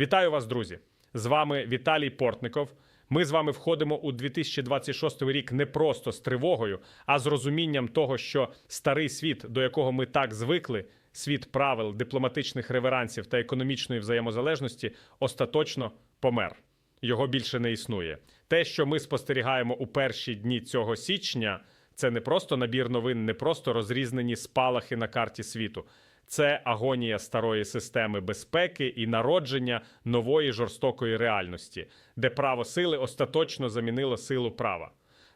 Вітаю вас, друзі! З вами Віталій Портников. Ми з вами входимо у 2026 рік не просто з тривогою, а з розумінням того, що старий світ, до якого ми так звикли, світ правил, дипломатичних реверансів та економічної взаємозалежності, остаточно помер. Його більше не існує. Те, що ми спостерігаємо у перші дні цього січня, це не просто набір новин, не просто розрізнені спалахи на карті світу. Це агонія старої системи безпеки і народження нової жорстокої реальності, де право сили остаточно замінило силу права.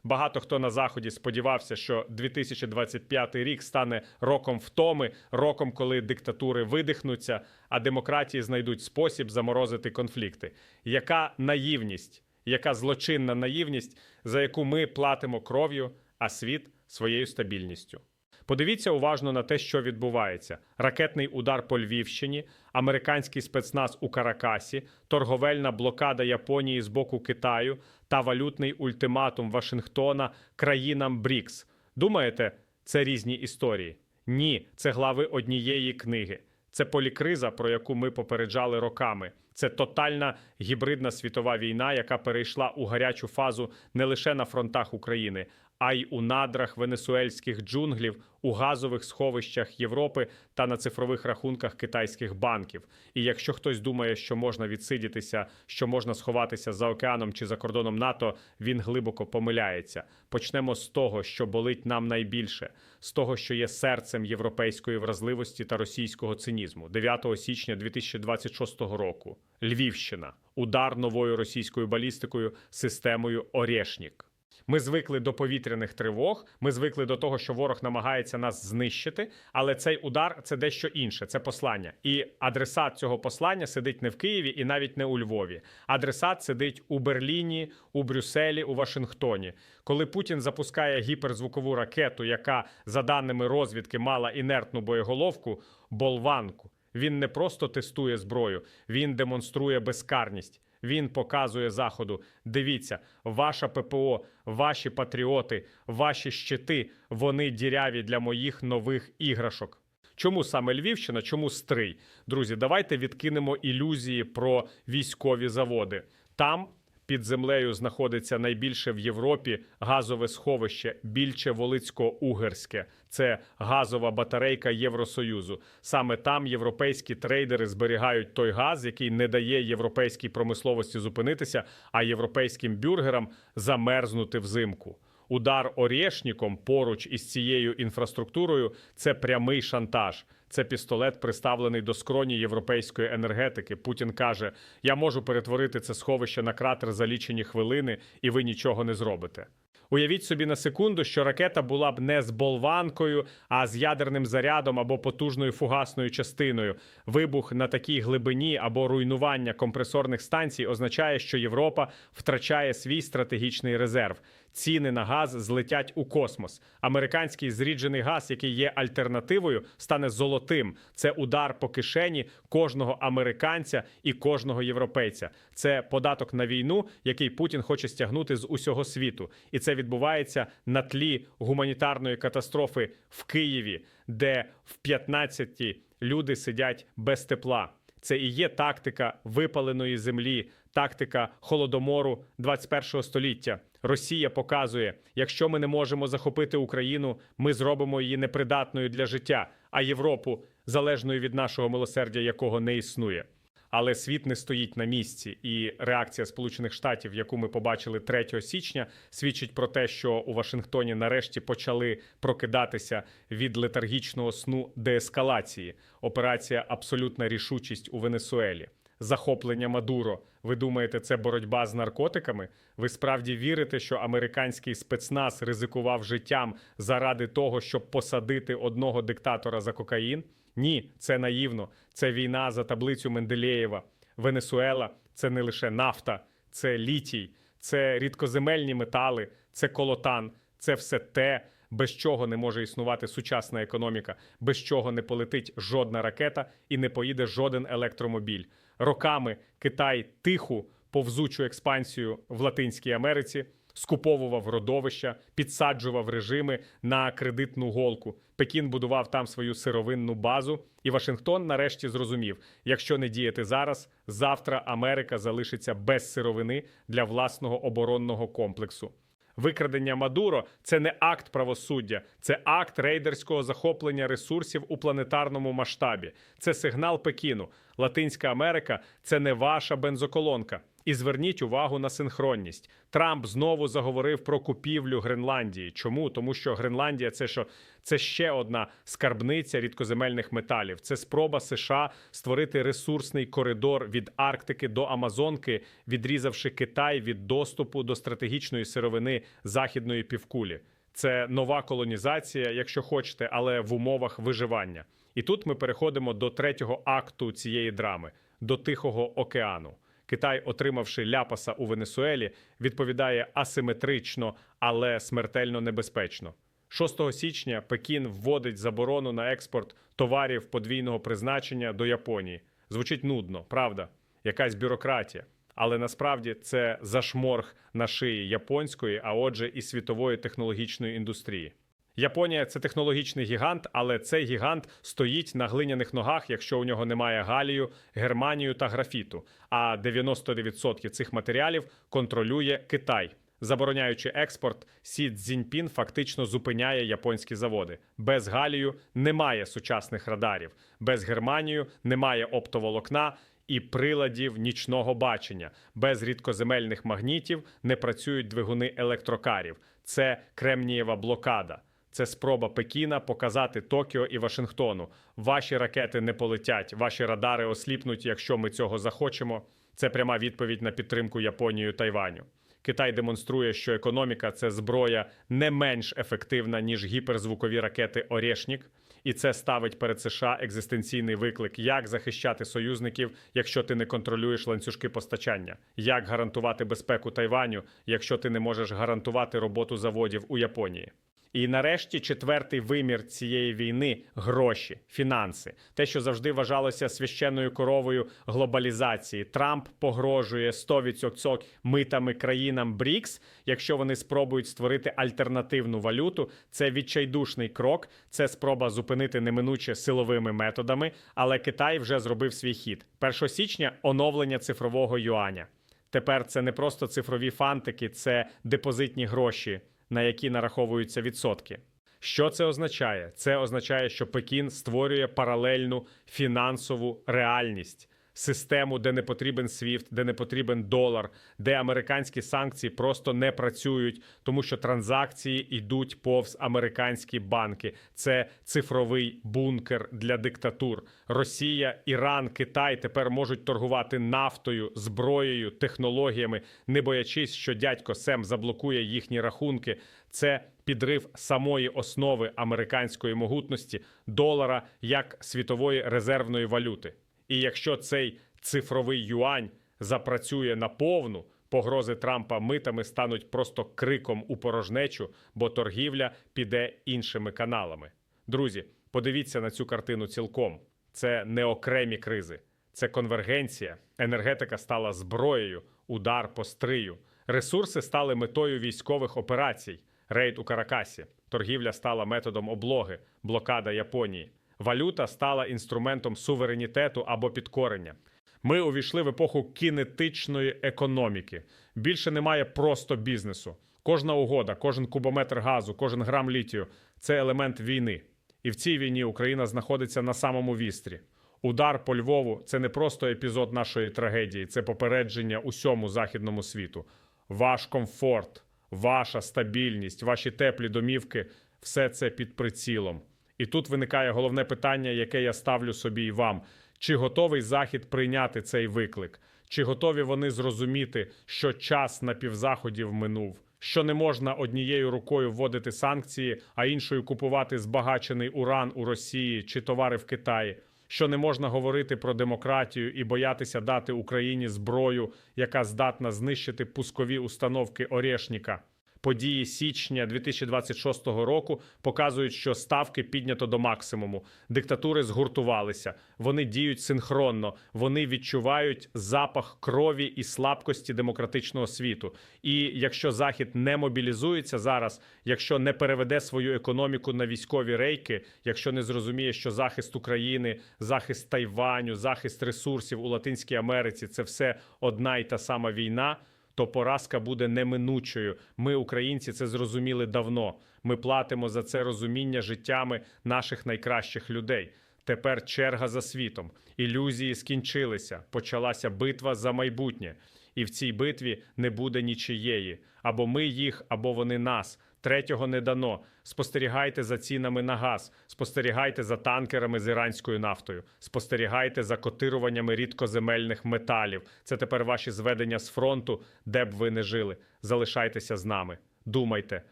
Багато хто на заході сподівався, що 2025 рік стане роком втоми, роком, коли диктатури видихнуться, а демократії знайдуть спосіб заморозити конфлікти. Яка наївність, яка злочинна наївність, за яку ми платимо кров'ю, а світ своєю стабільністю. Подивіться уважно на те, що відбувається: ракетний удар по Львівщині, американський спецназ у Каракасі, торговельна блокада Японії з боку Китаю та валютний ультиматум Вашингтона країнам БРІКС. Думаєте, це різні історії? Ні, це глави однієї книги. Це полікриза, про яку ми попереджали роками. Це тотальна гібридна світова війна, яка перейшла у гарячу фазу не лише на фронтах України, а й у надрах венесуельських джунглів, у газових сховищах Європи та на цифрових рахунках китайських банків. І якщо хтось думає, що можна відсидітися, що можна сховатися за океаном чи за кордоном НАТО, він глибоко помиляється. Почнемо з того, що болить нам найбільше, з того, що є серцем європейської вразливості та російського цинізму. 9 січня 2026 року. Львівщина, удар новою російською балістикою системою Орєшнік. Ми звикли до повітряних тривог. Ми звикли до того, що ворог намагається нас знищити. Але цей удар це дещо інше. Це послання. І адресат цього послання сидить не в Києві і навіть не у Львові. Адресат сидить у Берліні, у Брюсселі, у Вашингтоні. Коли Путін запускає гіперзвукову ракету, яка за даними розвідки мала інертну боєголовку, болванку. Він не просто тестує зброю, він демонструє безкарність. Він показує заходу. Дивіться, ваша ППО, ваші патріоти, ваші щити, вони діряві для моїх нових іграшок. Чому саме Львівщина? Чому стрий? Друзі, давайте відкинемо ілюзії про військові заводи. Там під землею знаходиться найбільше в Європі газове сховище більше Волицько-Угерське. Це газова батарейка Євросоюзу. Саме там європейські трейдери зберігають той газ, який не дає європейській промисловості зупинитися, а європейським бюргерам замерзнути взимку. Удар Орєшніком поруч із цією інфраструктурою це прямий шантаж. Це пістолет, приставлений до скроні європейської енергетики. Путін каже: Я можу перетворити це сховище на кратер за лічені хвилини, і ви нічого не зробите. Уявіть собі на секунду, що ракета була б не з болванкою, а з ядерним зарядом або потужною фугасною частиною. Вибух на такій глибині або руйнування компресорних станцій означає, що Європа втрачає свій стратегічний резерв. Ціни на газ злетять у космос. Американський зріджений газ, який є альтернативою, стане золотим. Це удар по кишені кожного американця і кожного європейця. Це податок на війну, який Путін хоче стягнути з усього світу, і це відбувається на тлі гуманітарної катастрофи в Києві, де в 15 люди сидять без тепла. Це і є тактика випаленої землі, тактика холодомору 21 століття. Росія показує, якщо ми не можемо захопити Україну, ми зробимо її непридатною для життя, а Європу залежною від нашого милосердя, якого не існує. Але світ не стоїть на місці, і реакція Сполучених Штатів, яку ми побачили 3 січня, свідчить про те, що у Вашингтоні нарешті почали прокидатися від летаргічного сну деескалації. Операція Абсолютна рішучість у Венесуелі. Захоплення Мадуро. Ви думаєте, це боротьба з наркотиками? Ви справді вірите, що американський спецназ ризикував життям заради того, щоб посадити одного диктатора за кокаїн? Ні, це наївно. Це війна за таблицю Менделєєва. Венесуела це не лише нафта, це літій, це рідкоземельні метали, це колотан, це все те, без чого не може існувати сучасна економіка, без чого не полетить жодна ракета і не поїде жоден електромобіль. Роками Китай тиху повзучу експансію в Латинській Америці скуповував родовища, підсаджував режими на кредитну голку. Пекін будував там свою сировинну базу, і Вашингтон нарешті зрозумів: якщо не діяти зараз, завтра Америка залишиться без сировини для власного оборонного комплексу. Викрадення Мадуро це не акт правосуддя, це акт рейдерського захоплення ресурсів у планетарному масштабі. Це сигнал Пекіну. Латинська Америка це не ваша бензоколонка. І зверніть увагу на синхронність. Трамп знову заговорив про купівлю Гренландії. Чому? Тому що Гренландія це що це ще одна скарбниця рідкоземельних металів. Це спроба США створити ресурсний коридор від Арктики до Амазонки, відрізавши Китай від доступу до стратегічної сировини західної півкулі. Це нова колонізація, якщо хочете, але в умовах виживання. І тут ми переходимо до третього акту цієї драми до Тихого океану. Китай, отримавши ляпаса у Венесуелі, відповідає асиметрично, але смертельно небезпечно. 6 січня Пекін вводить заборону на експорт товарів подвійного призначення до Японії. Звучить нудно, правда, якась бюрократія. Але насправді це зашморг на шиї японської, а отже, і світової технологічної індустрії. Японія це технологічний гігант, але цей гігант стоїть на глиняних ногах, якщо у нього немає галію, германію та графіту. А 99% цих матеріалів контролює Китай. Забороняючи експорт, Сі Цзіньпін фактично зупиняє японські заводи. Без галію немає сучасних радарів, без Германію немає оптоволокна і приладів нічного бачення. Без рідкоземельних магнітів не працюють двигуни електрокарів. Це кремнієва блокада. Це спроба Пекіна показати Токіо і Вашингтону. Ваші ракети не полетять, ваші радари осліпнуть, якщо ми цього захочемо. Це пряма відповідь на підтримку Японію Тайваню. Китай демонструє, що економіка це зброя не менш ефективна ніж гіперзвукові ракети Орєшнік, і це ставить перед США екзистенційний виклик, як захищати союзників, якщо ти не контролюєш ланцюжки постачання, як гарантувати безпеку Тайваню, якщо ти не можеш гарантувати роботу заводів у Японії. І нарешті четвертий вимір цієї війни гроші, фінанси, те, що завжди вважалося священною коровою глобалізації. Трамп погрожує 100% митами країнам БРІКС, якщо вони спробують створити альтернативну валюту. Це відчайдушний крок, це спроба зупинити неминуче силовими методами. Але Китай вже зробив свій хід. 1 січня оновлення цифрового юаня. Тепер це не просто цифрові фантики, це депозитні гроші на які нараховуються відсотки. Що це означає? Це означає, що Пекін створює паралельну фінансову реальність, систему, де не потрібен SWIFT, де не потрібен долар, де американські санкції просто не працюють, тому що транзакції йдуть повз американські банки. Це цифровий бункер для диктатур. Росія, Іран, Китай тепер можуть торгувати нафтою, зброєю, технологіями, не боячись, що дядько Сем заблокує їхні рахунки. Це підрив самої основи американської могутності долара як світової резервної валюти. І якщо цей цифровий юань запрацює наповну, погрози Трампа митами стануть просто криком у порожнечу, бо торгівля піде іншими каналами. Друзі, подивіться на цю картину цілком. Це не окремі кризи, це конвергенція. Енергетика стала зброєю, удар по стрию. Ресурси стали метою військових операцій. Рейд у Каракасі. Торгівля стала методом облоги, блокада Японії. Валюта стала інструментом суверенітету або підкорення. Ми увійшли в епоху кінетичної економіки. Більше немає просто бізнесу. Кожна угода, кожен кубометр газу, кожен грам літію це елемент війни. І в цій війні Україна знаходиться на самому вістрі. Удар по Львову це не просто епізод нашої трагедії, це попередження усьому західному світу. Ваш комфорт, ваша стабільність, ваші теплі домівки все це під прицілом. І тут виникає головне питання, яке я ставлю собі і вам: чи готовий Захід прийняти цей виклик? Чи готові вони зрозуміти, що час на півзаходів минув? Що не можна однією рукою вводити санкції, а іншою купувати збагачений уран у Росії чи товари в Китаї? Що не можна говорити про демократію і боятися дати Україні зброю, яка здатна знищити пускові установки Орєшніка? Події січня 2026 року показують, що ставки піднято до максимуму. Диктатури згуртувалися, вони діють синхронно, вони відчувають запах крові і слабкості демократичного світу. І якщо Захід не мобілізується зараз, якщо не переведе свою економіку на військові рейки, якщо не зрозуміє, що захист України, захист Тайваню, захист ресурсів у Латинській Америці це все одна й та сама війна. То поразка буде неминучою. Ми, українці, це зрозуміли давно. Ми платимо за це розуміння життями наших найкращих людей. Тепер черга за світом. Ілюзії скінчилися. Почалася битва за майбутнє. І в цій битві не буде нічиєї. Або ми їх, або вони нас. Третього не дано. Спостерігайте за цінами на газ, спостерігайте за танкерами з іранською нафтою, спостерігайте за котируваннями рідкоземельних металів. Це тепер ваші зведення з фронту, де б ви не жили. Залишайтеся з нами. Думайте,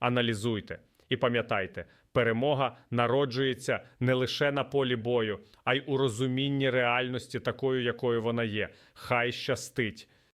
аналізуйте і пам'ятайте, перемога народжується не лише на полі бою, а й у розумінні реальності такою, якою вона є. Хай щастить.